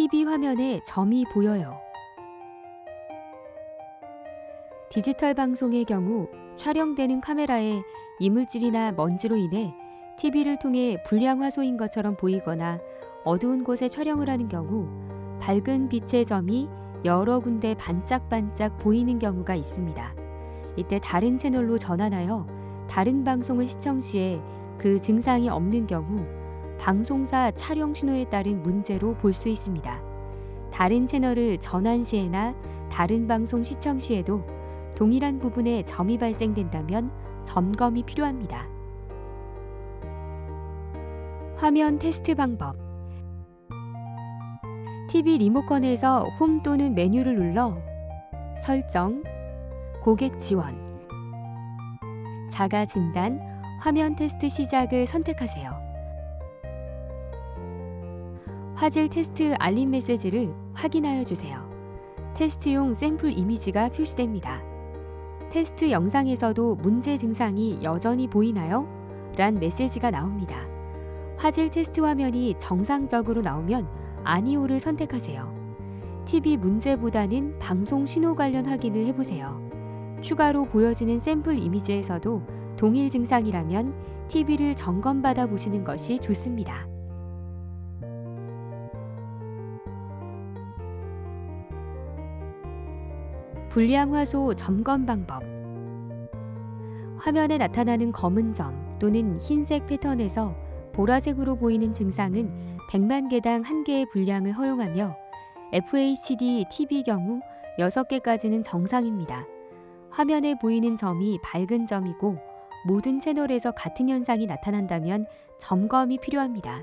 TV 화면에 점이 보여요. 디지털 방송의 경우 촬영되는 카메라에 이물질이나 먼지로 인해 TV를 통해 불량 화소인 것처럼 보이거나 어두운 곳에 촬영을 하는 경우 밝은 빛의 점이 여러 군데 반짝반짝 보이는 경우가 있습니다. 이때 다른 채널로 전환하여 다른 방송을 시청 시에 그 증상이 없는 경우 방송사 촬영 신호에 따른 문제로 볼 수 있습니다. 다른 채널을 전환 시에나 다른 방송 시청 시에도 동일한 부분에 점이 발생된다면 점검이 필요합니다. 화면 테스트 방법 TV 리모컨에서 홈 또는 메뉴를 눌러 설정, 고객 지원, 자가 진단, 화면 테스트 시작을 선택하세요. 화질 테스트 알림 메시지를 확인하여 주세요. 테스트용 샘플 이미지가 표시됩니다. 테스트 영상에서도 문제 증상이 여전히 보이나요? 란 메시지가 나옵니다. 화질 테스트 화면이 정상적으로 나오면 아니오를 선택하세요. TV 문제보다는 방송 신호 관련 확인을 해보세요. 추가로 보여지는 샘플 이미지에서도 동일 증상이라면 TV를 점검받아 보시는 것이 좋습니다. 불량 화소 점검 방법 화면에 나타나는 검은 점 또는 흰색 패턴에서 보라색으로 보이는 증상은 100만 개당 1개의 분량을 허용하며 FHD TV 경우 6개까지는 정상입니다. 화면에 보이는 점이 밝은 점이고 모든 채널에서 같은 현상이 나타난다면 점검이 필요합니다.